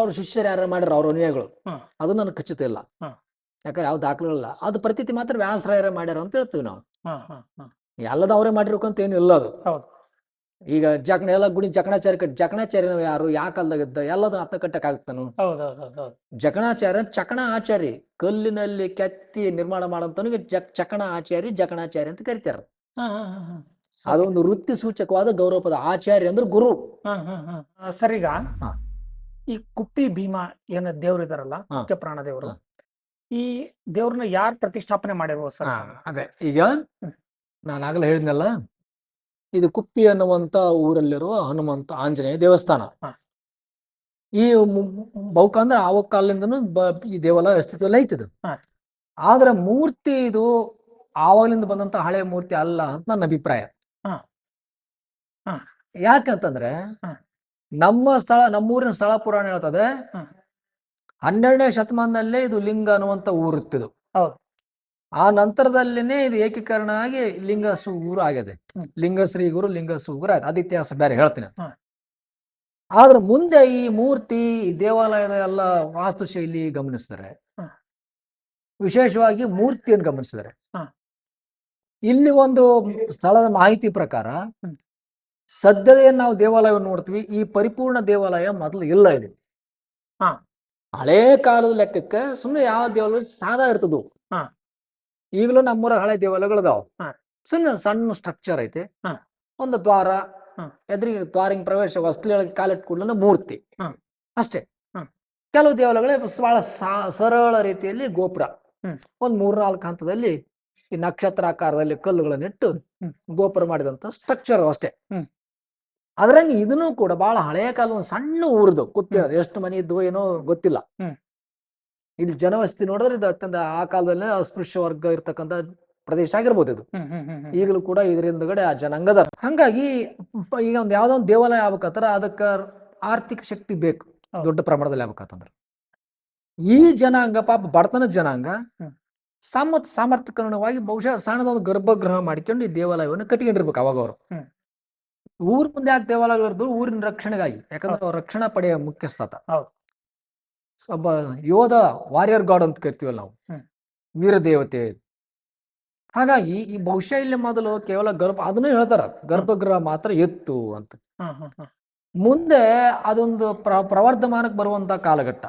ಅವ್ರ ಶಿಷ್ಯರು ಯಾರು ಮಾಡ್ಯಾರ ಅವ್ರ ಅನುಯಾಯಿಗಳು. ಅದು ನನಗೆ ಖಚಿತ ಇಲ್ಲ. ಯಾಕಂದ್ರೆ ಯಾವ ದಾಖಲೆಗಳಿಲ್ಲ. ಅದು ಪ್ರತೀತಿ ಮಾತ್ರ ವ್ಯಾಸರಾಯರ ಮಾಡ್ಯಾರ ಅಂತ ಹೇಳ್ತೀವಿ ನಾವು. ಎಲ್ಲದ ಅವರೇ ಮಾಡಿರ್ಬೇಕಂತ ಏನು ಇಲ್ಲ ಅದು. ಈಗ ಜಕಣ ಎಲ್ಲ ಗುಡಿ ಜಕಣಾಚಾರ್ಯ ಕಟ್ಟಿ ಜಕಣಾಚಾರ್ಯ ಯಾರು? ಯಾ ಕಾಲದಾಗ ಇದ್ದ ಎಲ್ಲದನ್ನ ಹತ್ತ ಕಟ್ಟಕ್ ಆಗ್ತಾನು ಹೌದು ಹೌದು ಹೌದು ಹೌದು ಜಕಣಾಚಾರ್ಯ ಚಕಣ ಆಚಾರಿ ಕಲ್ಲಿನಲ್ಲಿ ಕೆತ್ತಿ ನಿರ್ಮಾಣ ಮಾಡಂತವನಿಗೆ ಜಕ್ ಚಕಣ ಆಚಾರಿ ಜಕಣಾಚಾರ್ಯ ಅಂತ ಕರಿತಾರ. ಅದೊಂದು ವೃತ್ತಿ ಸೂಚಕವಾದ ಗೌರವ ಪದ ಆಚಾರ್ಯ ಅಂದ್ರೆ ಗುರು. ಸರಿಗ. ಈ ಕುಪ್ಪಿ ಭೀಮ ಏನ ದೇವ್ರು ಇದಾರಲ್ಲ ಹಾ. ಮುಖ್ಯ ಪ್ರಾಣ ದೇವರು ಈ ದೇವ್ರನ್ನ ಯಾರ್ ಪ್ರತಿಷ್ಠಾಪನೆ ಮಾಡಿರ್ಬೋದು ಸರ್ ಅದೇ. ಈಗ ನಾನಾಗಲೇ ನಾನು ಆಗಲೇ ಹೇಳಿದ್ನಲ್ಲ ಇದು ಕುಪ್ಪಿ ಅನ್ನುವಂತ ಊರಲ್ಲಿರುವ ಹನುಮಂತ ಆಂಜನೇಯ ದೇವಸ್ಥಾನ. ಈ ಬೌಕ ಅಂದ್ರೆ ಆವ ಕಾಲದಿಂದನೂ ಈ ದೇವಾಲಯ ಅಸ್ತಿತ್ವದಲ್ಲಿ ಐತಿದು ಆದ್ರ ಮೂರ್ತಿ ಇದು ಆವಾಗಲಿಂದ ಬಂದಂತ ಹಳೆ ಮೂರ್ತಿ ಅಲ್ಲ ಅಂತ ನನ್ನ ಅಭಿಪ್ರಾಯ. ಯಾಕಂತಂದ್ರೆ. ನಮ್ಮ ಸ್ಥಳ ನಮ್ಮೂರಿನ ಸ್ಥಳ ಪುರಾಣ ಹೇಳ್ತದೆ. ಹನ್ನೆರಡನೇ ಶತಮಾನದಲ್ಲೇ ಇದು ಲಿಂಗ ಅನ್ನುವಂತ ಊರಿತ್ತಿದು ಹೌದು. ಆ ನಂತರದಲ್ಲಿನೇ ಇದು ಏಕೀಕರಣ ಆಗಿ ಲಿಂಗ ಸೂಗುರು ಆಗಿದೆ. ಲಿಂಗ ಶ್ರೀ ಗುರು ಲಿಂಗ ಸೂಗುರು ಆಯ್ತು ಅದು ಇತಿಹಾಸ ಬೇರೆ ಹೇಳ್ತೀನಿ ಆದ್ರ ಮುಂದೆ ಈ ಮೂರ್ತಿ ದೇವಾಲಯದ ಎಲ್ಲ ವಾಸ್ತುಶೈಲಿ ಗಮನಿಸಿದರೆ. ವಿಶೇಷವಾಗಿ ಮೂರ್ತಿಯನ್ನು ಗಮನಿಸಿದರೆ ಇಲ್ಲಿ ಒಂದು ಸ್ಥಳದ ಮಾಹಿತಿ ಪ್ರಕಾರ. ಸದ್ಯದ ಏನ್ ನಾವು ದೇವಾಲಯವನ್ನು ನೋಡ್ತೀವಿ ಈ ಪರಿಪೂರ್ಣ ದೇವಾಲಯ ಮೊದಲು ಇಲ್ಲ ಇದು ಹಾ. ಹಳೇ ಕಾಲದ ಲೆಕ್ಕಕ್ಕೆ ಸುಮ್ಮನೆ ಯಾವ ದೇವಾಲಯ ಸಾದಾ ಇರ್ತದವು ಹಾ. ಈಗಲೂ ನಮ್ಮೂರ ಹಳೆ ದೇವಾಲಯಗಳಿದಾವ ಹಾ. ಸುಮ್ಮನೆ ಸಣ್ಣ ಸ್ಟ್ರಕ್ಚರ್ ಐತೆ ಹಾ. ಒಂದು ದ್ವಾರ ಹಾ. ಎದುರಿಗೆ ದ್ವಾರಿಂಗ್ ಪ್ರವೇಶ ವಸ್ತಿಯೊಳಗೆ ಕಾಲಿಟ್ ಕೂಡಲೇ ಮೂರ್ತಿ ಹಾ. ಅಷ್ಟೇ ಹಾ. ಕೆಲವು ದೇವಾಲಯಗಳೇ ಬಹಳ ಸಾ- ಸರಳ ರೀತಿಯಲ್ಲಿ ಗೋಪುರ ಹ್ಮ್. ಒಂದ್ ಮೂರ್ನಾಲ್ಕು ಹಂತದಲ್ಲಿ ಈ ನಕ್ಷತ್ರಾಕಾರದಲ್ಲಿ ಕಲ್ಲುಗಳನ್ನಿಟ್ಟು ಹ್ಮ್. ಗೋಪುರ ಮಾಡಿದಂತ ಸ್ಟ್ರಕ್ಚರ್ ಅಷ್ಟೇ ಹ್ಮ್. ಅದ್ರಂಗೆ ಇದನ್ನು ಕೂಡ ಬಹಳ ಹಳೆಯ ಕಾಲ ಒಂದು ಸಣ್ಣ ಊರದು ಕುತ್ತಿರೋದು ಎಷ್ಟು ಮನೆ ಇದ್ವು ಏನೋ ಗೊತ್ತಿಲ್ಲ. ಇಲ್ಲಿ ಜನವಸತಿ ನೋಡಿದ್ರೆ ಇದು ಅತ್ಯಂತ ಆ ಕಾಲದಲ್ಲೇ ಅಸ್ಪೃಶ್ಯ ವರ್ಗ ಇರ್ತಕ್ಕಂಥ ಪ್ರದೇಶ ಆಗಿರ್ಬೋದು ಇದು. ಈಗಲೂ ಕೂಡ ಇದರಿಂದಗಡೆ ಆ ಜನಾಂಗದ ಹಂಗಾಗಿ ಈಗ ಒಂದು ಯಾವ್ದೋ ಒಂದು ದೇವಾಲಯ ಆಗ್ಬೇಕಂತಾರ ಅದಕ್ಕ ಆರ್ಥಿಕ ಶಕ್ತಿ ಬೇಕು. ದೊಡ್ಡ ಪ್ರಮಾಣದಲ್ಲಿ ಆಗ್ಬೇಕಂತಂದ್ರ. ಈ ಜನಾಂಗ ಪಾಪ ಬಡತನ ಜನಾಂಗ. ಸಾಮರ್ಥ್ಯ ಸಾಮರ್ಥ್ಯಕರಣವಾಗಿ ಬಹುಶಃ ಸಣ್ಣದೊಂದು ಗರ್ಭಗೃಹ ಮಾಡ್ಕೊಂಡು ಈ ದೇವಾಲಯವನ್ನು ಕಟ್ಕೊಂಡಿರ್ಬೇಕು ಅವಾಗ ಅವರು. ಊರ್ ಮುಂದೆ ಯಾಕೆ ದೇವಾಲಯಗಳು ಇರೋದು ಊರಿನ ರಕ್ಷಣೆಗಾಗಿ. ಯಾಕಂದ್ರೆ ಅವ್ರ ರಕ್ಷಣಾ ಪಡೆಯ ಮುಖ್ಯಸ್ಥಾತ. ಒಬ್ಬ ಯೋಧ ವಾರಿಯರ್ ಗಾಡ್ ಅಂತ ಕರಿತೀವಲ್ಲ ನಾವು. ವೀರ ದೇವತೆ ಹಾಗಾಗಿ ಈ ಬಹುಶಃ ಇಲ್ಲಿ ಮೊದಲು ಕೇವಲ ಗರ್ಭ ಅದನ್ನೇ ಹೇಳ್ತಾರ. ಗರ್ಭಗೃಹ ಮಾತ್ರ ಎತ್ತು ಅಂತ. ಮುಂದೆ ಅದೊಂದು ಪ್ರ ಪ್ರವರ್ಧಮಾನಕ್ಕೆ ಬರುವಂತ ಕಾಲಘಟ್ಟ.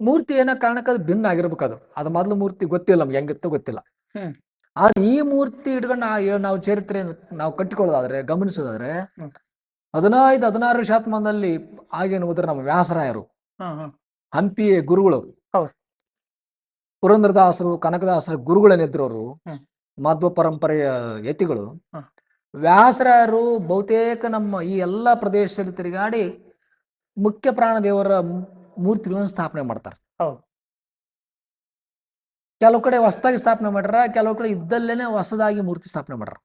ಮೂರ್ತಿ ಏನೋ ಕಾರಣಕ್ಕೆ ಅದು ಭಿನ್ನ ಆಗಿರ್ಬೇಕು ಅದು ಅದು ಮೊದಲು ಮೂರ್ತಿ ಗೊತ್ತಿಲ್ಲ ನಮ್ಗೆ ಹೆಂಗಿತ್ತು ಗೊತ್ತಿಲ್ಲ. ಆದ್ರೆ ಈ ಮೂರ್ತಿ ಇಟ್ಕೊಂಡು ಆ ನಾವು ಚರಿತ್ರೆ ನಾವು ಕಟ್ಟಿಕೊಳ್ಳೋದಾದ್ರೆ ಗಮನಿಸೋದಾದ್ರೆ. ಹದಿನೈದು ಹದಿನಾರು ಶತಮಾನದಲ್ಲಿ ಆಗಿನ ಹೋದ್ರೆ ನಮ್ಮ ವ್ಯಾಸರಾಯರು. ಹಂಪಿಯ ಗುರುಗಳು. ಪುರಂದ್ರದಾಸರು ಕನಕದಾಸರು ಗುರುಗಳೇನಿದ್ರು ಅವರು ಮಧ್ವ ಪರಂಪರೆಯ ಯತಿಗಳು. ವ್ಯಾಸರಾಯರು ಬಹುತೇಕ ನಮ್ಮ ಈ ಎಲ್ಲಾ ಪ್ರದೇಶದಲ್ಲಿ ತಿರುಗಾಡಿ ಮುಖ್ಯ ಪ್ರಾಣ ದೇವರ ಮೂರ್ತಿಗಳನ್ನು ಸ್ಥಾಪನೆ ಮಾಡ್ತಾರೆ. ಹೌದು. ಕೆಲವು ಕಡೆ ಹೊಸದಾಗಿ ಸ್ಥಾಪನೆ ಮಾಡ್ಯಾರ ಕೆಲವು ಕಡೆ ಇದ್ದಲ್ಲೇನೆ ಹೊಸದಾಗಿ ಮೂರ್ತಿ ಸ್ಥಾಪನೆ ಮಾಡ್ಯಾರ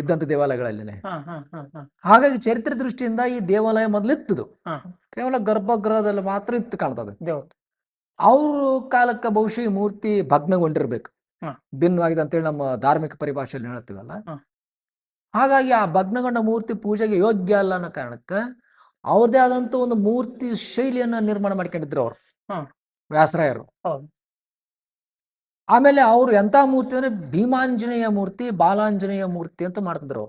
ಇದ್ದಂತ ದೇವಾಲಯಗಳಲ್ಲೇನೆ. ಹಾಗಾಗಿ ಚರಿತ್ರೆ ದೃಷ್ಟಿಯಿಂದ ಈ ದೇವಾಲಯ ಮೊದಲಿತ್ತದು ಇತ್ತದು. ಕೇವಲ ಗರ್ಭಗೃಹದಲ್ಲಿ ಮಾತ್ರ ಇತ್ತು ಕಾಣ್ತದೆ. ಅವ್ರ ಕಾಲಕ್ಕೆ ಬಹುಶಃ ಈ ಮೂರ್ತಿ ಭಗ್ನಗೊಂಡಿರ್ಬೇಕು. ಭಿನ್ನವಾಗಿದೆ ಅಂತೇಳಿ ನಮ್ಮ ಧಾರ್ಮಿಕ ಪರಿಭಾಷೆಯಲ್ಲಿ ಹೇಳ್ತೀವಲ್ಲ. ಹಾಗಾಗಿ ಆ ಭಗ್ನಗೊಂಡ ಮೂರ್ತಿ ಪೂಜೆಗೆ ಯೋಗ್ಯ ಅಲ್ಲ ಅನ್ನೋ ಕಾರಣಕ್ಕೆ ಅವ್ರದೇ ಆದಂತ ಒಂದು ಮೂರ್ತಿ ಶೈಲಿಯನ್ನ ನಿರ್ಮಾಣ ಮಾಡ್ಕೊಂಡಿದ್ರು ಅವ್ರು. ವ್ಯಾಸರಾಯರು. ಆಮೇಲೆ ಅವ್ರು ಎಂತ ಮೂರ್ತಿ ಅಂದ್ರೆ ಭೀಮಾಂಜನೇಯ ಮೂರ್ತಿ ಬಾಲಾಂಜನೇಯ ಮೂರ್ತಿ ಅಂತ ಮಾಡ್ತಿದ್ರು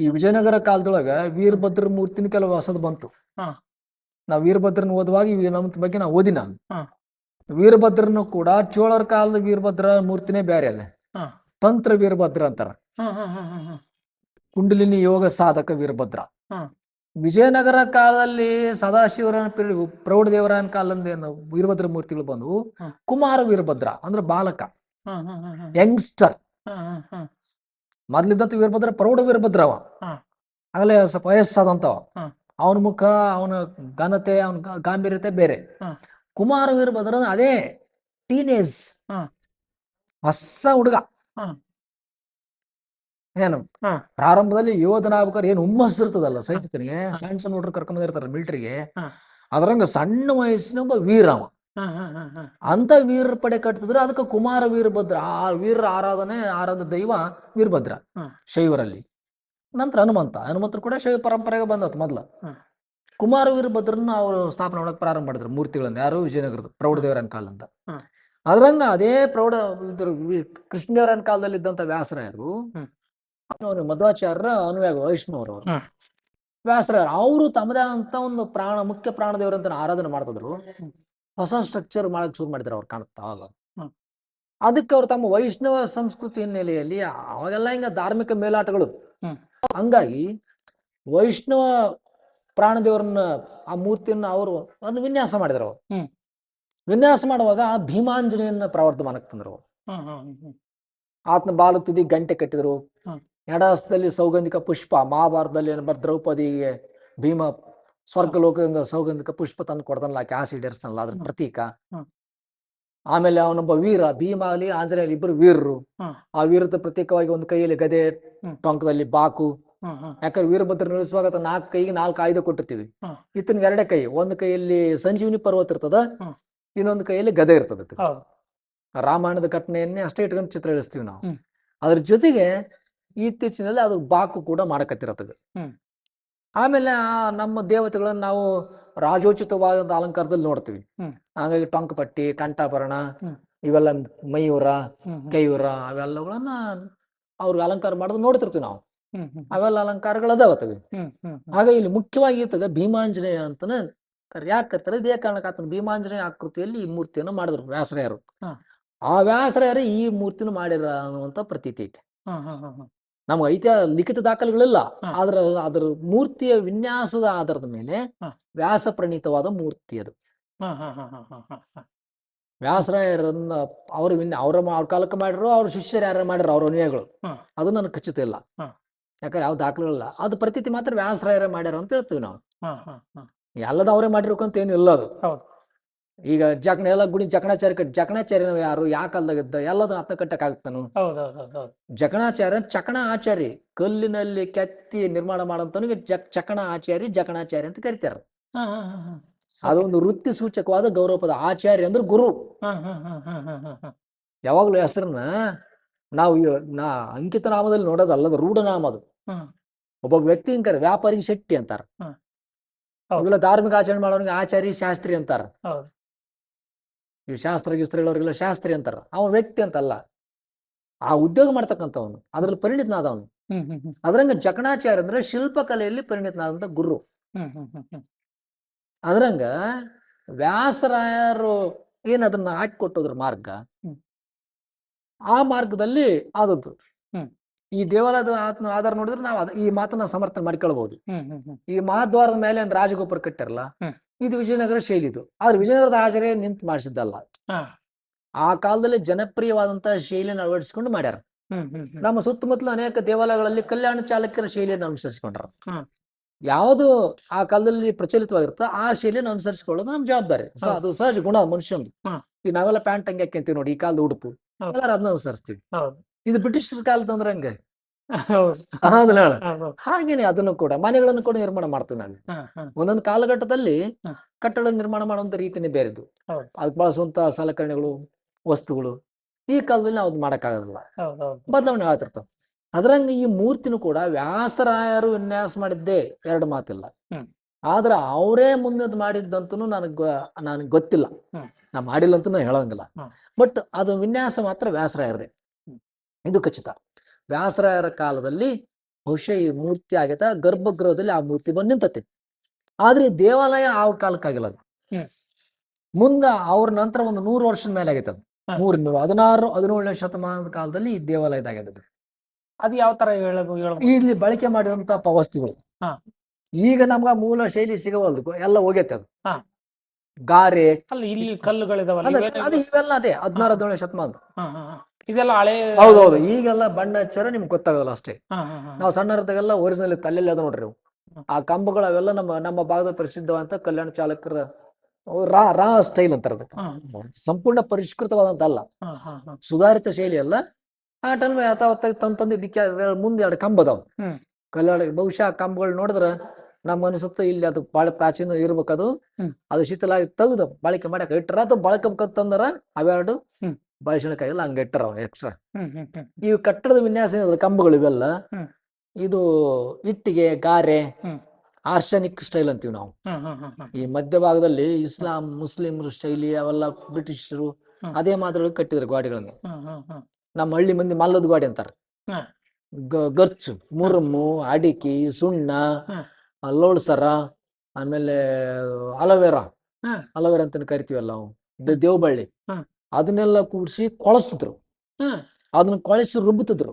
ಈ ವಿಜಯನಗರ ಕಾಲದೊಳಗ ವೀರಭದ್ರ ಮೂರ್ತಿನ ಕೆಲವು ಹೊಸದ್ ಬಂತು. ನಾವ್ ವೀರಭದ್ರನ ಓದುವಾಗ ನಮ್ ಬಗ್ಗೆ ನಾ ಓದಿ ನಾನು. ವೀರಭದ್ರನು ಕೂಡ ಚೋಳರ ಕಾಲದ ವೀರಭದ್ರ ಮೂರ್ತಿನೇ ಬೇರೆ ಅದೇ. ತಂತ್ರ ವೀರಭದ್ರ ಅಂತಾರ. ಕುಂಡಲಿನಿ ಯೋಗ ಸಾಧಕ ವೀರಭದ್ರ. ವಿಜಯನಗರ ಕಾಲದಲ್ಲಿ ಸದಾಶಿವರ ಪ್ರೌಢ ದೇವರ ಕಾಲದಿಂದ ಏನು ವೀರಭದ್ರ ಮೂರ್ತಿಗಳು ಬಂದವು. ಕುಮಾರ ವೀರಭದ್ರ ಅಂದ್ರೆ ಬಾಲಕ. ಯಂಗ್ಸ್ಟರ್. ಮೊದ್ಲಿದ್ದಂತ ವೀರಭದ್ರ ಪ್ರೌಢ ವೀರಭದ್ರ ಅವ. ಆಗಲೇ ಸ್ವಲ್ಪ ವಯಸ್ಸಾದಂತವ ಅವನ ಮುಖ ಅವನ ಘನತೆ ಅವನ ಗಾಂಭೀರ್ಯತೆ ಬೇರೆ. ಕುಮಾರ ವೀರಭದ್ರ ಅದೇ ಟೀನೇಜ್. ಹೊಸ ಹುಡುಗ. ಏನು? ಪ್ರಾರಂಭದಲ್ಲಿ ಯೋಧನ ಆಗ್ಬೇಕಾದ್ರೆ ಏನು ಹುಮ್ಮಸ್ ಇರ್ತದಲ್ಲ ಸೈನಿಕನಿಗೆ ಸಣ್ಣ ಸಣ್ಣ ಹುಡುಗರು ಕರ್ಕೊಂಡ್ ಬಂದಿರ್ತಾರ ಮಿಲಿಟರಿಗೆ? ಅದರಂಗ ಸಣ್ಣ ವಯಸ್ಸಿನ ಒಬ್ಬ ವೀರ ಅವ ಹ್ಮ್ ಹ್ಮ್ ಹ್ಮ್ ಹ್ಮ್ ಅಂತ ವೀರ ಪಡೆ ಕಟ್ತಿದ್ರೆ ಅದಕ್ಕೆ ಕುಮಾರ ವೀರಭದ್ರ ಆ ವೀರ ಆರಾಧನೆ ಆರಾಧ ದೈವ ವೀರಭದ್ರ ಶೈವರಲ್ಲಿ. ನಂತರ ಹನುಮಂತ ಹನುಮಂತರು ಕೂಡ ಶೈವ ಪರಂಪರೆಗೆ ಬಂದತ್ ಮೊದ್ಲ. ಕುಮಾರ ವೀರಭದ್ರನ್ನ ಅವರು ಸ್ಥಾಪನೆ ಮಾಡಕ್ ಪ್ರಾರಂಭ ಮಾಡಿದ್ರು ಮೂರ್ತಿಗಳನ್ನ ಯಾರು? ವಿಜಯನಗರದ ಪ್ರೌಢದೇವರನ ಕಾಲ ಅಂತ. ಅದ್ರಂಗ ಅದೇ ಪ್ರೌಢ ಕೃಷ್ಣದೇವರನ ಕಾಲದಲ್ಲಿ ಇದ್ದಂತ ವ್ಯಾಸರಾಯರು ಹ್ಮ್. ಮಧ್ವಾಚಾರ್ಯರ ಅನುಯಾಗ ವೈಷ್ಣವರು. ವ್ಯಾಸರಾಯರು ಅವರು ತಮ್ಮದೇ ಅಂತ ಒಂದು ಪ್ರಾಣ ಮುಖ್ಯ ಪ್ರಾಣದೇವರಂತ ಆರಾಧನೆ ಮಾಡ್ತಿದ್ರು. ಹೊಸ ಸ್ಟ್ರಕ್ಚರ್ ಮಾಡಕ್ ಶುರು ಮಾಡಿದ್ರು ಅವ್ರು ಹ್ಮ್. ಅದಕ್ಕೆ ಅವ್ರು ತಮ್ಮ ವೈಷ್ಣವ ಸಂಸ್ಕೃತಿ ಹಿನ್ನೆಲೆಯಲ್ಲಿ ಅವಾಗೆಲ್ಲ ಹಿಂಗ ಧಾರ್ಮಿಕ ಮೇಲಾಟಗಳು ಹಂಗಾಗಿ ವೈಷ್ಣವ ಪ್ರಾಣದೇವರನ್ನ ಆ ಮೂರ್ತಿಯನ್ನ ಅವರು ಒಂದು ವಿನ್ಯಾಸ ಮಾಡಿದ್ರು ಅವರು ವಿನ್ಯಾಸ ಮಾಡುವಾಗ ಆ ಭೀಮಾಂಜನೆಯನ್ನ ಪ್ರವರ್ಧಮಾನಕ್ಕೆ ತಂದ್ರು ಆತನ ಬಾಲ ತುದಿ ಗಂಟೆ ಕಟ್ಟಿದ್ರು. ಎಡಹಸ್ತದಲ್ಲಿ ಸೌಗಂಧಿಕ ಪುಷ್ಪ ಮಹಾಭಾರತದಲ್ಲಿ ಏನು ದ್ರೌಪದಿಗೆ ಭೀಮ ಸ್ವರ್ಗಲೋಕದಿಂದ ಸೌಗಂಧಿಕ ಪುಷ್ಪ ತಂದು ಕೊಡ್ತಾನಲ್ಲ ಆಕೆ ಆಸೆ ಅದ್ರ ಪ್ರತೀಕ. ಆಮೇಲೆ ಅವನೊಬ್ಬ ವೀರ ಭೀಮ ಆಗಲಿ ಆಂಜನೇಯ ಇಬ್ಬರು ವೀರರು ಆ ವೀರದ ಪ್ರತೀಕವಾಗಿ ಒಂದು ಕೈಯಲ್ಲಿ ಗದೆ. ಟೊಂಕದಲ್ಲಿ ಬಾಕು ಯಾಕಂದ್ರೆ ವೀರಭದ್ರ ನಿಲ್ಲಿಸುವಾಗ ನಾಲ್ಕು ಕೈಗೆ ನಾಲ್ಕು ಆಯುಧ ಕೊಟ್ಟಿರ್ತೀವಿ ಹ್ಮ್. ಎರಡೇ ಕೈ ಒಂದು ಕೈಯಲ್ಲಿ ಸಂಜೀವಿನಿ ಪರ್ವತ ಇರ್ತದ. ಇನ್ನೊಂದು ಕೈಯಲ್ಲಿ ಗದೆ ಇರ್ತದ ರಾಮಾಯಣದ ಘಟನೆಯನ್ನೇ ಅಷ್ಟೇ ಇಟ್ಕೊಂಡು ಚಿತ್ರ ಇಳಿಸ್ತೀವಿ ನಾವು. ಅದ್ರ ಜೊತೆಗೆ ಇತ್ತೀಚಿನಲ್ಲಿ ಅದು ಬಾಕು ಕೂಡ ಮಾಡಕತ್ತಿರತ್ತದ. ಆಮೇಲೆ ಆ ನಮ್ಮ ದೇವತೆಗಳನ್ನ ನಾವು ರಾಜೋಚಿತವಾದ ಅಲಂಕಾರದಲ್ಲಿ ನೋಡ್ತೀವಿ. ಹಾಗಾಗಿ ಟೊಂಕಪಟ್ಟಿ ಕಂಠಾಭರಣ. ಇವೆಲ್ಲ ಮಯೂರ ಕೈಯೂರ ಅವೆಲ್ಲಗಳನ್ನ ಅವ್ರಿಗೆ ಅಲಂಕಾರ ಮಾಡೋದು ನೋಡ್ತಿರ್ತೀವಿ ನಾವು. ಅವೆಲ್ಲ ಅಲಂಕಾರಗಳು ಅದಾವ ತಗ ಹ್ಮ್ ಹ್ಮ್ ಹ್ಮ್. ಹಾಗಾಗಿ ಇಲ್ಲಿ ಮುಖ್ಯವಾಗಿ ಈತಗ ಭೀಮಾಂಜನೇಯ ಅಂತಾನೆ ಯಾಕೆ ಕರ್ತಾರೆ? ಇದೇ ಕಾರಣಕ್ಕೆ ಆತನ ಭೀಮಾಂಜನೇಯ ಆಕೃತಿಯಲ್ಲಿ ಈ ಮೂರ್ತಿಯನ್ನು ಮಾಡಿದ್ರು ವ್ಯಾಸರಾಯರು. ಆ ವ್ಯಾಸರಾಯರು ಈ ಮೂರ್ತಿನ ಮಾಡಿರ ಅನ್ನುವಂತ ಪ್ರತೀತಿ ಐತಿ. ನಮ್ಗೆ ಐತಿಹ ಲಿಖಿತ ದಾಖಲೆಗಳಿಲ್ಲ. ಅದರ ಆದ್ರ ಅದ್ರ ಮೂರ್ತಿಯ ವಿನ್ಯಾಸದ ಆಧಾರದ ಮೇಲೆ ವ್ಯಾಸ ಪ್ರಣೀತವಾದ ಮೂರ್ತಿ ಅದು. ವ್ಯಾಸರಾಯರನ್ನ ಅವ್ರ ವಿನ್ಯ ಅವ್ರ ಅವ್ರ ಕಾಲಕ್ಕೆ ಮಾಡಿರೋ ಅವ್ರ ಶಿಷ್ಯರು ಯಾರು ಮಾಡಿರೋ ಅವ್ರ ಅನುಯಾಯಿಗಳು. ಅದು ನನಗೆ ಖಚಿತ ಇಲ್ಲ. ಯಾಕಂದ್ರೆ ಯಾವ ದಾಖಲೆಗಳಿಲ್ಲ ಅದು ಪ್ರತೀತಿ ಮಾತ್ರ ವ್ಯಾಸರಾಯರ ಮಾಡ್ಯಾರ ಅಂತ ಹೇಳ್ತೀವಿ ನಾವು. ಎಲ್ಲದ ಅವರೇ ಮಾಡಿರ್ಬೇಕಂತ ಏನು ಇಲ್ಲ ಅದು. ಈಗ ಜಕಣ ಎಲ್ಲ ಗುಡಿ ಜಕಣಾಚಾರ್ಯ ಕಟ್ಟಿ ಜಕಣಾಚಾರ್ಯನ ಯಾರು? ಯಾ ಕಾಲದಾಗಿದ್ದ ಎಲ್ಲದನ್ನ ಅರ್ಥ ಕಟ್ಟಕ್ ಆಗ್ತಾನು ಹೌದು ಹೌದು ಹೌದು ಹೌದು ಜಕಣಾಚಾರ್ಯ ಚಕಣ ಆಚಾರಿ ಕಲ್ಲಿನಲ್ಲಿ ಕೆತ್ತಿ ನಿರ್ಮಾಣ ಮಾಡಂತನಿಗೆ ಜಕ್ ಚಕಣ ಆಚಾರಿ ಜಕಣಾಚಾರ್ಯ ಅಂತ ಕರಿತಾರ. ಅದೊಂದು ವೃತ್ತಿ ಸೂಚಕವಾದ ಗೌರವ ಪದ ಆಚಾರ್ಯ ಅಂದ್ರೆ ಗುರು. ಯಾವಾಗ್ಲೂ ಹೆಸರನ್ನ ನಾವು ನಾ ಅಂಕಿತ ನಾಮದಲ್ಲಿ ನೋಡೋದಲ್ಲದ ರೂಢನಾಮ ಅದು. ಒಬ್ಬ ವ್ಯಕ್ತಿ ಹಿಂಗ್ ಕರೆ ವ್ಯಾಪಾರಿಗೆ ಶೆಟ್ಟಿ ಅಂತಾರ. ಧಾರ್ಮಿಕ ಆಚರಣೆ ಮಾಡೋನಿಗೆ ಆಚಾರಿ ಶಾಸ್ತ್ರಿ ಅಂತಾರ. ಇವ್ ಶಾಸ್ತ್ರ ಗಿಸ್ತ್ರ ಹೇಳೋರಿಗೆಲ್ಲ ಶಾಸ್ತ್ರಿ ಅಂತಾರ. ಅವ ವ್ಯಕ್ತಿ ಅಂತಲ್ಲ. ಆ ಉದ್ಯೋಗ ಮಾಡ್ತಕ್ಕಂಥವನು ಅದ್ರಲ್ಲಿ ಪರಿಣಿತನಾದವನು. ಅದರಂಗ ಜಕಣಾಚಾರ್ಯ ಅಂದ್ರೆ ಶಿಲ್ಪಕಲೆಯಲ್ಲಿ ಪರಿಣಿತನಾದಂತ ಗುರು. ಅದ್ರಂಗ ವ್ಯಾಸರಾಯರು ಏನ್ ಅದನ್ನ ಹಾಕಿ ಕೊಟ್ಟೋದ್ರ ಮಾರ್ಗ? ಆ ಮಾರ್ಗದಲ್ಲಿ ಆದದ್ದು. ಈ ದೇವಾಲಯದ ಆತ್ಮ ಆಧಾರ ನೋಡಿದ್ರೆ ನಾವು ಈ ಮಾತನ್ನ ಸಮರ್ಥನೆ ಮಾಡ್ಕೊಳ್ಬಹುದು. ಈ ಮಹಾದ್ವಾರದ ಮೇಲೆ ರಾಜಗೋಪುರ ಕಟ್ಟಿರಲ್ಲ. ಇದು ವಿಜಯನಗರ ಶೈಲಿದು. ಆದ್ರೆ ವಿಜಯನಗರದ ಆಚಾರ್ಯ ನಿಂತು ಮಾಡಿಸಿದ್ದಲ್ಲ. ಆ ಕಾಲದಲ್ಲಿ ಜನಪ್ರಿಯವಾದಂತಹ ಶೈಲಿಯನ್ನು ಅಳವಡಿಸಿಕೊಂಡು ಮಾಡ್ಯಾರ. ನಮ್ಮ ಸುತ್ತಮುತ್ತಲ ಅನೇಕ ದೇವಾಲಯಗಳಲ್ಲಿ ಕಲ್ಯಾಣ ಚಾಲಕರ ಶೈಲಿಯನ್ನು ಅನುಸರಿಸಿಕೊಂಡ್ರ. ಯಾವುದು ಆ ಕಾಲದಲ್ಲಿ ಪ್ರಚಲಿತವಾಗಿರುತ್ತೋ ಆ ಶೈಲಿಯನ್ನು ಅನುಸರಿಸಿಕೊಳ್ಳೋದು ನಮ್ಮ ಜವಾಬ್ದಾರಿ. ಅದು ಸಹಜ ಗುಣ ಮನುಷ್ಯಂದು. ಈಗ ನಾವೆಲ್ಲ ಪ್ಯಾಂಟ್ ಹಂಗೆ ಹಾಕ್ಯಂತೀವಿ ನೋಡಿ ಈ ಕಾಲದ ಉಡುಪು. ಎಲ್ಲರೂ ಅದನ್ನ ಅನುಸರಿಸ್ತೀವಿ. ಇದು ಬ್ರಿಟಿಷರ ಕಾಲದ ಅಂದ್ರೆ ಹಂಗೆ. ಹೌದಲ್ಲ ಹಾಗೇನೆ ಅದನ್ನು ಕೂಡ ಮನೆಗಳನ್ನು ಕೂಡ ನಿರ್ಮಾಣ ಮಾಡ್ತೇವೆ ನಾನು. ಒಂದೊಂದು ಕಾಲಘಟ್ಟದಲ್ಲಿ ಕಟ್ಟಡ ನಿರ್ಮಾಣ ಮಾಡುವಂತ ರೀತಿನೇ ಬೇರೆದು. ಅದಕ್ಕೆ ಬಳಸುವಂತ ಸಲಕರಣೆಗಳು ವಸ್ತುಗಳು ಈ ಕಾಲದಲ್ಲಿ ನಾವು ಅದು ಮಾಡೋಕ್ಕಾಗೋದಿಲ್ಲ. ಬದಲಾವಣೆ ಆಗ್ತಿರ್ತಾವ. ಅದ್ರಂಗ ಈ ಮೂರ್ತಿನೂ ಕೂಡ ವ್ಯಾಸರಾಯರು ವಿನ್ಯಾಸ ಮಾಡಿದ್ದೆ ಎರಡು ಮಾತಿಲ್ಲ. ಆದ್ರ ಅವರೇ ಮುಂದದ್ ಮಾಡಿದ್ದಂತೂ ನನಗೆ ನನಗೆ ಗೊತ್ತಿಲ್ಲ. ನಾ ಮಾಡಿಲ್ಲ ಅಂತ ಹೇಳಂಗಿಲ್ಲ. ಬಟ್ ಅದು ವಿನ್ಯಾಸ ಮಾತ್ರ ವ್ಯಾಸರಾಯರದೇ. ಇದು ಖಚಿತ. ವ್ಯಾಸರಾಯರ ಕಾಲದಲ್ಲಿ ಬಹುಶಃ ಈ ಮೂರ್ತಿ ಆಗೈತ ಗರ್ಭಗೃಹದಲ್ಲಿ ಆ ಮೂರ್ತಿ ಬಂದು ನಿಂತತಿ ಆದ್ರೆ ದೇವಾಲಯ ಆ ಕಾಲಕ್ಕಾಗಿಲ್ಲ ಅದು. ಮುಂದ ಅವ್ರ ನಂತರ ಒಂದು ನೂರು ವರ್ಷದ ಮೇಲೆ ಆಗೈತೆ ಅದು ಹಾ. ನೂರ ಹದಿನಾರು ಹದಿನೇಳನೇ ಶತಮಾನದ ಕಾಲದಲ್ಲಿ ಈ ದೇವಾಲಯದಾಗೈತೆ ಅದು. ಅದು ಯಾವ ತರ ಇಲ್ಲಿ ಬಳಕೆ ಮಾಡಿದಂತ ಪವಸ್ತಿಗಳು ವಸ್ತುಗಳು ಈಗ ನಮ್ಗ ಮೂಲ ಶೈಲಿ ಸಿಗವಲ್ದು ಎಲ್ಲ ಹೋಗೈತೆ ಅದು. ಗಾರೆ ಅಲ್ಲ ಇಲ್ಲಿ ಕಲ್ಲುಗಳಿದಾವಲ್ಲ ಅದ- ಇವೆಲ್ಲ- ಅದು ಹದಿನಾರು ಹದಿನೇಳನೇ ಶತಮಾನದ. ಇದೆಲ್ಲ ಹಳೆ ಹೌದೌದು. ಈಗೆಲ್ಲ ಬಣ್ಣ ಹಚ್ಚಾರ ನಿಮ್ಗೆ ಗೊತ್ತಾಗಲ್ಲ ಅಷ್ಟೇ. ನಾವು ಸಣ್ಣ ಇರ್ತಾಗೆಲ್ಲ ಒರಿಜಿನಲ್ ತಲೆಯಲ್ಲಿ ಅದು ನೋಡ್ರಿ ಆ ಕಂಬಗಳು ಅವೆಲ್ಲ ನಮ್ಮ ನಮ್ಮ ಭಾಗದ ಪ್ರಸಿದ್ಧವಾದಂತ ಕಲ್ಯಾಣ ಚಾಲಕರ ರಾ ರಾ ಸ್ಟೈಲ್ ಅಂತಾರ ಅದಕ್ಕೆ. ಸಂಪೂರ್ಣ ಪರಿಷ್ಕೃತವಾದಂತ ಅಲ್ಲ. ಸುಧಾರಿತ ಶೈಲಿ ಅಲ್ಲ. ಆ ಟೈಮ್ ಯಾತಾವತ್ತಾಗಿ ತಂದ್ ಡಿಕ್ಕಿ ಮುಂದೆ ಎರಡು ಕಂಬ ಅದಾವ. ಕಲ್ಯಾಣ ಬಹುಶಃ ಆ ಕಂಬಗಳು ನೋಡಿದ್ರ ನಮ್ಗೆ ಅನಿಸುತ್ತೆ ಇಲ್ಲಿ ಅದು ಬಾಳ ಪ್ರಾಚೀನ ಇರ್ಬೇಕದು. ಅದು ಶೀತಲಾಗಿ ತೆಗ್ದು ಬಳಕೆ ಮಾಡಕ್ ಇಟ್ಟರ ಅದು ಬಳಕಬೇಕಂತಂದ್ರ ಅವೆರಡು ಹ್ಮ್. ಕೈ ಹಂಗ ಇಟ್ಟರ ಎಕ್ಸ್ಟ್ರಾ ಈ. ಕಟ್ಟಡದ ವಿನ್ಯಾಸ ಏನಿದೆ ಕಂಬಗಳು ಇವೆಲ್ಲ ಇದು ಇಟ್ಟಿಗೆ ಗಾರೆ ಆರ್ಶನಿಕ್ ಸ್ಟೈಲ್ ಅಂತೀವಿ ನಾವು. ಈ ಮಧ್ಯಭಾಗದಲ್ಲಿ ಇಸ್ಲಾಂ ಮುಸ್ಲಿಮ್ರ ಶೈಲಿ ಅವೆಲ್ಲ ಬ್ರಿಟಿಷರು ಅದೇ ಮಾದರಿ ಕಟ್ಟಿದ್ರು ಗೋಡೆಗಳನ್ನು ನಮ್ಮ ಹಳ್ಳಿ ಮಂದಿ ಮಲ್ಲದ ಗ್ವಾಡಿ ಅಂತಾರೆ. ಗರ್ಚು ಮುರುಮು ಅಡಿಕೆ ಸುಣ್ಣ ಲೋಳ್ಸರ ಆಮೇಲೆ ಅಲೋವೆರಾ. ಅಲವೇರ ಅಂತ ಕರಿತೀವಲ್ಲ ನಾವು. ದೇವಬಳ್ಳಿ. ಅದನ್ನೆಲ್ಲ ಕೂಡಿಸಿ ಕೊಳಸಿದ್ರು. ಅದನ್ನ ಕೊಳಸಿ ರುಬ್ಬುತ್ತಿದ್ರು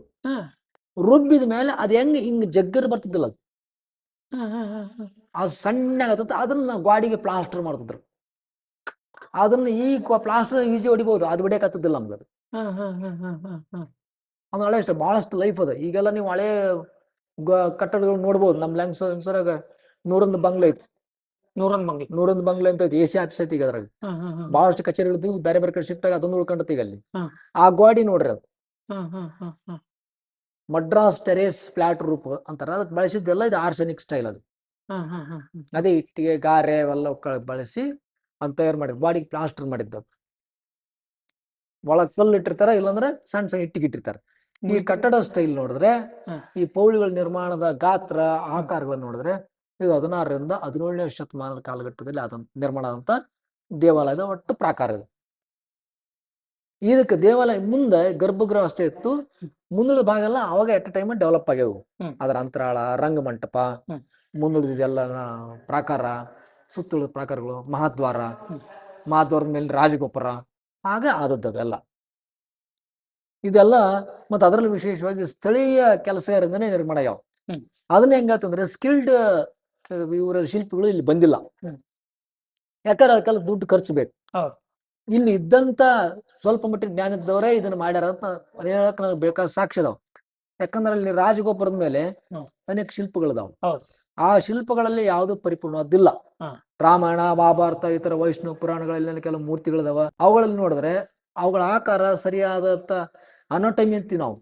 ರುಬ್ಬಿದ ಮೇಲೆ ಅದ್ ಹೆಂಗ್ ಹಿಂಗ್ ಜಗ್ಗರ್ ಬರ್ತಿದ್ದಿಲ್ಲ ಅದು. ಆ ಸಣ್ಣ ಆಗತ್ತ ಅದನ್ನ ಗಾಡಿಗೆ ಪ್ಲಾಸ್ಟರ್ ಮಾಡ್ತಿದ್ರು. ಅದನ್ನ ಈ ಪ್ಲಾಸ್ಟರ್ ಈಸಿ ಹೊಡಿಬಹುದು ಅದು ಹೊಡಿಯಕತ್ತದಿಲ್ಲ ನಮ್ಗೆ ಅದು. ಅದು ಹಳೆ ಅಷ್ಟೇ ಬಹಳಷ್ಟು ಲೈಫ್ ಅದ. ಈಗೆಲ್ಲ ನೀವು ಹಳೆ ಕಟ್ಟಡಗಳು ನೋಡ್ಬೋದು ನಮ್ ಲ್ಯಾಂಗ್ಸ್ ಸರ್ ನೂರೊಂದು ಬಂಗ್ಲೆ ಐತಿ. ನೂರೊಂದ್ ಬಂಗ್ಲೆ. ನೂರೊಂದು ಬಂಗ್ಲೆ ಅಂತ ಐತಿ ಎ ಸಿ ಆಫೀಸ್ ಐತಿ ಈಗ ಅದ್ರಾಗ. ಬಹಳಷ್ಟು ಕಚೇರಿಗಳು ಬೇರೆ ಬೇರೆ ಕಡೆ ಶಿಫ್ಟ್ ಆಗಿ ಅದೊಂದು ಉಳ್ಕೊಂಡತಿ ಈಗ ಅಲ್ಲಿ. ಆ ಗಾಡಿ ನೋಡ್ರಿ ಅದು. ಮಡ್ರಾಸ್ ಟೆರೇಸ್ ಫ್ಲಾಟ್ ರೂಪ್ ಅಂತಾರ ಅದಕ್ಕೆ ಬಳಸಿದ್ದೆಲ್ಲ ಇದು ಆರ್ಸೆನಿಕ್ ಸ್ಟೈಲ್ ಅದು. ಅದೇ ಇಟ್ಟಿಗೆ ಗಾರೆ ಅವೆಲ್ಲ ಕ- ಬಳಸಿ ಅಂತ ತಯಾರು ಮಾಡಿದ್ ಬಾಡಿಗೆ ಪ್ಲಾಸ್ಟರ್ ಮಾಡಿದ್ದು ಅದು. ಒಳಗ್ ಕಲ್ಲು ಇಟ್ಟಿರ್ತಾರ ಇಲ್ಲಾಂದ್ರೆ ಸಣ್ಣ ಸಣ್ಣ ಇಟ್ಟಿಗೆ ಇಟ್ಟಿರ್ತಾರೆ. ಈ ಕಟ್ಟಡ ಸ್ಟೈಲ್ ನೋಡಿದ್ರೆ. ಈ ಪೌಳಿಗಳ ನಿರ್ಮಾಣದ ಗಾತ್ರ ಆಕಾರಗಳನ್ನ ನೋಡಿದ್ರೆ ಇದು ಹದಿನಾರರಿಂದ ಹದಿನೇಳನೇ ಶತಮಾನದ ಕಾಲಘಟ್ಟದಲ್ಲಿ ಆದ ನಿರ್ಮಾಣ ಆದಂತ ದೇವಾಲಯದ ಒಟ್ಟು ಪ್ರಾಕಾರ ಇದೆ. ಇದಕ್ಕೆ ದೇವಾಲಯ ಮುಂದೆ ಗರ್ಭಗೃಹ ಅಷ್ಟೇ ಇತ್ತು. ಮುಂದುಳಿದ ಭಾಗ ಎಲ್ಲ ಅವಾಗ ಎಟ್ ಟೈಮ್ ಡೆವಲಪ್ ಆಗ್ಯವು ಅದರ ಅಂತರಾಳ ರಂಗಮಂಟಪ ಮಂಟಪ ಮುಂದುಳಿದಿದೆಲ್ಲ ಪ್ರಾಕಾರ ಸುತ್ತುಳಿದ ಪ್ರಾಕಾರಗಳು ಮಹಾದ್ವಾರ. ಮಹಾದ್ವಾರದ ಮೇಲೆ ರಾಜಗೋಪುರ ಆಗ ಆದದ್ದು ಅದೆಲ್ಲ. ಇದೆಲ್ಲ ಮತ್ತೆ ಅದರಲ್ಲಿ ವಿಶೇಷವಾಗಿ ಸ್ಥಳೀಯ ಕೆಲಸಗಾರರಿಂದನೇ ನಿರ್ಮಾಣ ಯಾವ. ಅದನ್ನ ಹೆಂಗಾತಂದ್ರೆ ಸ್ಕಿಲ್ಡ್ ಇವರ ಶಿಲ್ಪಿಗಳು ಇಲ್ಲಿ ಬಂದಿಲ್ಲ. ಯಾಕಂದ್ರೆ ಅದಕ್ಕೆಲ್ಲ ದುಡ್ಡು ಖರ್ಚು ಬೇಕು ಇಲ್ಲಿ ಇದ್ದಂತ ಸ್ವಲ್ಪ ಮಟ್ಟಿಗೆ ಜ್ಞಾನ ಇದ್ದವರೇ ಇದನ್ನ ಮಾಡ್ಯಾರ ಅಂತ ಹೇಳಕ್ ನನಗೆ ಬೇಕಾದ ಸಾಕ್ಷಿ ಅದಾವ ಯಾಕಂದ್ರೆ ಅಲ್ಲಿ ರಾಜಗೋಪುರದ ಮೇಲೆ. ಅನೇಕ ಶಿಲ್ಪಗಳಿದಾವ. ಆ ಶಿಲ್ಪಗಳಲ್ಲಿ ಯಾವುದು ಪರಿಪೂರ್ಣವಾದಿಲ್ಲ. ರಾಮಾಯಣ ಮಹಾಭಾರತ ಇತರ ವೈಷ್ಣವ ಪುರಾಣಗಳಲ್ಲಿ ಕೆಲವು ಮೂರ್ತಿಗಳದಾವ ಅವುಗಳಲ್ಲಿ ನೋಡಿದ್ರೆ ಅವುಗಳ ಆಕಾರ ಸರಿಯಾದಂತ ಅನೋಟಮಿ ಅಂತೀವಿ ನಾವು.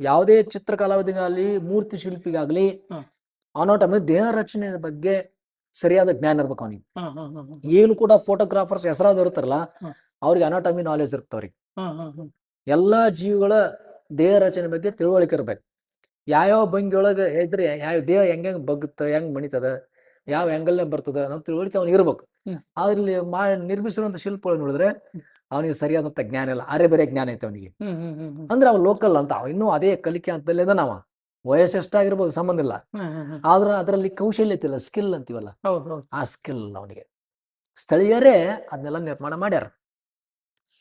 ಯಾವುದೇ ಚಿತ್ರಕಲಾವಿದಿಗಾಗ್ಲಿ ಮೂರ್ತಿ ಶಿಲ್ಪಿಗಾಗ್ಲಿ ಹ್ಮ್. ಟೈಮಲ್ಲಿ ದೇಹ ರಚನೆ ಬಗ್ಗೆ ಸರಿಯಾದ ಜ್ಞಾನ ಇರ್ಬೇಕು ಅವನಿಗೆ. ಈಗಲೂ ಕೂಡ ಫೋಟೋಗ್ರಾಫರ್ಸ್ ಹೆಸರಾದ್ರು ಇರ್ತಾರಲ್ಲ ಅವ್ರಿಗೆ ಅನಾಟಮಿ ನಾಲೆಜ್ ಹ್ಮ್ ಎಲ್ಲಾ ಜೀವಿಗಳ ದೇಹ ರಚನೆ ಬಗ್ಗೆ ತಿಳುವಳಿಕೆ ಇರ್ಬೇಕು. ಯಾವ್ಯಾವ ಭಂಗಿ ಒಳಗೆ ಇದ್ರೆ ಯಾವ ದೇಹ ಹೆಂಗ್ ಹೆಂಗ್ ಬಗ್ಗುತ್ತ ಹೆಂಗ್ ಮಣಿತದ ಯಾವ ಆಂಗಲ್ ಬರ್ತದ ಅನ್ನೋ ತಿಳುವಳಿಕೆ ಅವ್ನಿಗೆ ಇರ್ಬೇಕು. ಆದ್ರಲ್ಲಿ ಆದ್ರೆ ಮಾ ನಿರ್ಮಿಸಿರುವಂತ ಶಿಲ್ಪಗಳು ನೋಡಿದ್ರೆ ಅವನಿಗೆ ಸರಿಯಾದಂತ ಜ್ಞಾನ ಇಲ್ಲ. ಅರೆ ಬೇರೆ ಜ್ಞಾನ ಐತೆ ಅವನಿಗೆ. ಅಂದ್ರೆ ಅವ ಲೋಕಲ್ ಅಂತ. ಇನ್ನೂ ಅದೇ ಕಲಿಕೆ ಅಂತಲ್ಲೇ ನಾವ ವಯಸ್ಸು ಎಷ್ಟಾಗಿರ್ಬೋದು ಸಂಬಂಧ ಇಲ್ಲ. ಆದ್ರೆ ಅದರಲ್ಲಿ ಕೌಶಲ್ಯತೆ ಇಲ್ಲ ಸ್ಕಿಲ್ ಅಂತೀವಲ್ಲ? ಆ ಸ್ಕಿಲ್ ಅವನಿಗೆ. ಸ್ಥಳೀಯರೇ ಅದನ್ನೆಲ್ಲ ನಿರ್ಮಾಣ ಮಾಡ್ಯಾರ.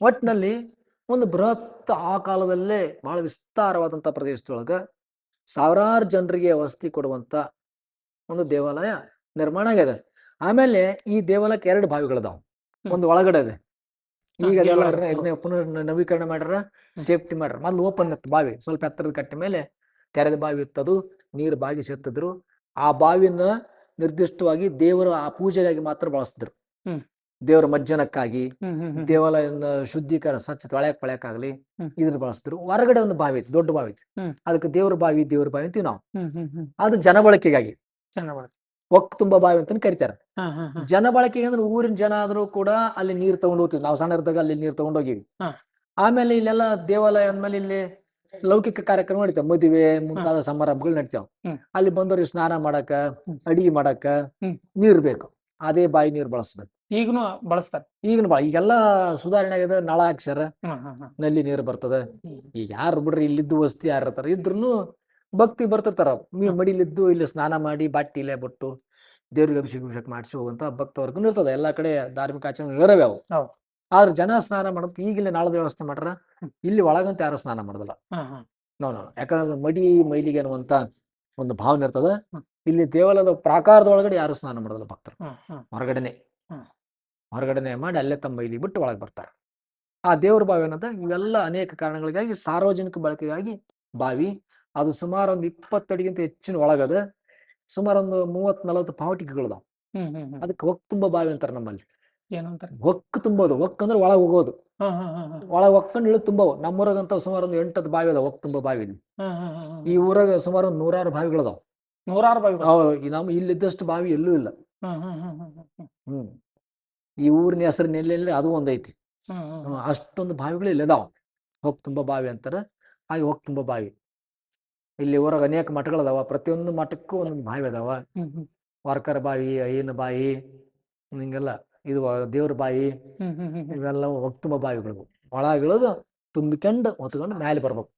ಒಟ್ಟಿನಲ್ಲಿ ಒಂದು ಬೃಹತ್ ಆ ಕಾಲದಲ್ಲೇ ಬಹಳ ವಿಸ್ತಾರವಾದಂತ ಪ್ರದೇಶದೊಳಗ ಸಾವಿರಾರು ಜನರಿಗೆ ವಸತಿ ಕೊಡುವಂತ ಒಂದು ದೇವಾಲಯ ನಿರ್ಮಾಣ ಆಗಿದೆ ಆಮೇಲೆ ಈ ದೇವಾಲಯಕ್ಕೆ ಎರಡು ಬಾವಿಗಳದಾವ. ಒಂದು ಒಳಗಡೆ ಇದೆ ಈಗ ಅದೆಲ್ಲ ಪುನರ್ ನವೀಕರಣ ಮಾಡ್ಯಾರ ಸೇಫ್ಟಿ ಮಾಡ್ಯಾರ. ಮೊದ್ಲು ಓಪನ್ ಇತ್ತು ಬಾವಿ ಸ್ವಲ್ಪ ಎತ್ತರದ ಕಟ್ಟ ಮೇಲೆ. ತೆರೆದ ಬಾವಿ ಇತ್ತದು ನೀರು ಬಾಗಿ ಸೇರ್ತಿದ್ರು. ಆ ಬಾವಿನ ನಿರ್ದಿಷ್ಟವಾಗಿ ದೇವರ ಆ ಪೂಜೆಗಾಗಿ ಮಾತ್ರ ಬಳಸ್ತಿದ್ರು. ದೇವರ ಮಜ್ಜನಕ್ಕಾಗಿ ದೇವಾಲಯದ ಶುದ್ಧೀಕರಣ ಸ್ವಚ್ಛತೆ ತೊಳೆಯಕ್ ಪಳೆಯಕ್ಕಾಗ್ಲಿ ಆಗ್ಲಿ ಇದ್ರ ಬಳಸ್ತಿದ್ರು. ಹೊರಗಡೆ ಒಂದು ಬಾವಿ ಐತಿ ದೊಡ್ಡ ಬಾವಿ ಇತ್ತು. ಅದಕ್ಕೆ ದೇವ್ರ ಬಾವಿ ದೇವ್ರ ಬಾವಿ ಅಂತೀವಿ ನಾವು. ಅದು ಜನಬಳಕೆಗಾಗಿ. ಬಳಕೆಗಾಗಿ ಒಕ್ ತುಂಬಾ ಬಾವಿ ಅಂತ ಕರಿತಾರೆ. ಜನಬಳಕೆಗೆ ಅಂದ್ರೆ ಊರಿನ ಜನ ಆದ್ರೂ ಕೂಡ ಅಲ್ಲಿ ನೀರ್ ತಗೊಂಡು ಹೋಗ್ತೀವಿ. ನಾವು ಸಣ್ಣ ಇರ್ದಾಗ ಅಲ್ಲಿ ನೀರ್ ತಗೊಂಡೋಗಿವಿ ಆಮೇಲೆ ಇಲ್ಲೆಲ್ಲ ದೇವಾಲಯ ಅಂದ್ಮೇಲೆ ಇಲ್ಲಿ ಲೌಕಿಕ ಕಾರ್ಯಕ್ರಮ ನಡೀತಾವ. ಮದುವೆ ಮುಂತಾದ ಸಮಾರಂಭಗಳು ನಡೀತಾವ. ಅಲ್ಲಿ ಬಂದವ್ರಿಗೆ ಸ್ನಾನ ಮಾಡಕ. ಅಡಿಗೆ ಮಾಡಕ ನೀರ್ ಬೇಕು. ಅದೇ ಬಾಯಿ ನೀರ್ ಬಳಸ್ಬೇಕು. ಈಗನು ಬಳಸ್ತಾರೆ. ಈಗ ಈಗೆಲ್ಲಾ ಈಗೆಲ್ಲ ಸುಧಾರಣೆ ಆಗಿದೆ. ನಳ ಹಾಕ್ಸ್ಯಾರ ನಲ್ಲಿ ನೀರು ಬರ್ತದ. ಈಗ ಯಾರು ಬಿಡ್ರಿ ಇಲ್ಲಿದ್ದು ವಸ್ತಿ ಯಾರು ಇರ್ತಾರ? ಇದ್ರೂ ಭಕ್ತಿ ಬರ್ತಿರ್ತಾರ ನೀವು ಮಡಿಲಿದ್ದು ಇಲ್ಲಿ ಸ್ನಾನ ಮಾಡಿ ಬಾಟಿಲೆ ಬಿಟ್ಟು ದೇವ್ರಿಗೆ ಅಭಿಷೇಕ ಅಭಿಷೇಕ ಮಾಡಿಸಿ ಹೋಗುವಂತ ಭಕ್ತವರ್ಗು ಇರ್ತದ. ಎಲ್ಲಾ ಕಡೆ ಧಾರ್ಮಿಕ ಆಚರಣೆ ಇರವೆ ಅವು. ಆದ್ರೆ ಜನ ಸ್ನಾನ ಮಾಡೋದು ಈಗಿಲ್ಲ ನಾಳದ ವ್ಯವಸ್ಥೆ ಮಾಡ್ರ ಇಲ್ಲಿ ಒಳಗಂತ ಯಾರು ಸ್ನಾನ ಮಾಡೋದಿಲ್ಲ ನೋ ನೋ ಯಾಕಂದ್ರೆ ಮಡಿ ಮೈಲಿಗೆ ಅನ್ನುವಂತ ಒಂದು ಭಾವನೆ ಇರ್ತದ. ಇಲ್ಲಿ ದೇವಾಲಯದ ಪ್ರಾಕಾರದ ಒಳಗಡೆ ಯಾರು ಸ್ನಾನ ಮಾಡೋದಿಲ್ಲ ಭಕ್ತರು. ಹೊರಗಡೆನೆ. ಹೊರಗಡೆನೆ ಮಾಡಿ ಅಲ್ಲೇ ತಮ್ಮ ಮೈಲಿ ಬಿಟ್ಟು ಒಳಗೆ ಬರ್ತಾರೆ. ಆ ದೇವ್ರ ಬಾವಿ ಅನ್ನೋದ ಇವೆಲ್ಲ ಅನೇಕ ಕಾರಣಗಳಿಗಾಗಿ ಸಾರ್ವಜನಿಕ ಬಳಕೆಗಾಗಿ ಬಾವಿ ಅದು ಸುಮಾರು ಒಂದು ಇಪ್ಪತ್ತಡಿಗಿಂತ ಹೆಚ್ಚಿನ ಒಳಗದ ಸುಮಾರು ಒಂದು ಮೂವತ್ ನಲವತ್ತು ಪಾವಟಿಕೆಗಳದಾವ ಅದಕ್ಕೆ ಹೋಗ್ ತುಂಬಾ ಬಾವಿ ಅಂತಾರೆ ನಮ್ಮಲ್ಲಿ. ಒಕ್ ತುಂಬೋದು ಒಕ್ ಅಂದ್ರೆ ಒಳಗೆ ಹೋಗೋದು ಒಳಗ್ ಒಕ್ಕೊಂಡು ಇಳಿದು ತುಂಬವು ನಮ್ಮೂರಾಗಂತ ಸುಮಾರು ಒಂದು ಎಂಟತ್ತು ಬಾವಿ ಅದಾವ ಒಕ್ ತುಂಬ ಬಾವಿ ಇಲ್ಲಿ. ಈ ಊರಾಗ ಸುಮಾರು ಒಂದು ನೂರಾರು ಬಾವಿಗಳದಾವ ನೂರಾರು ಬಾವಿ ನಮ್ಮ ಇಲ್ಲಿದ್ದಷ್ಟು ಬಾವಿ ಎಲ್ಲೂ ಇಲ್ಲ ಹ್ಮ್ ಈ ಊರಿನ ಹೆಸರು ನೆಲೆಯಲ್ಲಿ ಅದು ಒಂದೈತಿ ಅಷ್ಟೊಂದು ಬಾವಿಗಳು ಇಲ್ಲಿ ಅದಾವ ಹೊಕ್ ತುಂಬ ಬಾವಿ ಅಂತಾರ ಹಾಗೆ ಹೋಗ್ ತುಂಬ ಬಾವಿ ಇಲ್ಲಿ ಊರಾಗ ಅನೇಕ ಮಠಗಳದಾವ ಪ್ರತಿಯೊಂದು ಮಠಕ್ಕೂ ಒಂದೊಂದು ಬಾವಿ ಅದಾವ ವಾರ್ಕರ್ ಬಾವಿ ಅಯ್ಯನ ಬಾಯಿ ಹಿಂಗೆಲ್ಲ ಇದು ದೇವ್ರ ಬಾಯಿ. ಇವೆಲ್ಲ ಒಕ್ತುಂಬ ಬಾವಿಗಳು ಒಳಗಿಳಿದು ತುಂಬಿಕೊಂಡು ಹೊತ್ಕೊಂಡು ಮ್ಯಾಲೆ ಬರ್ಬೇಕು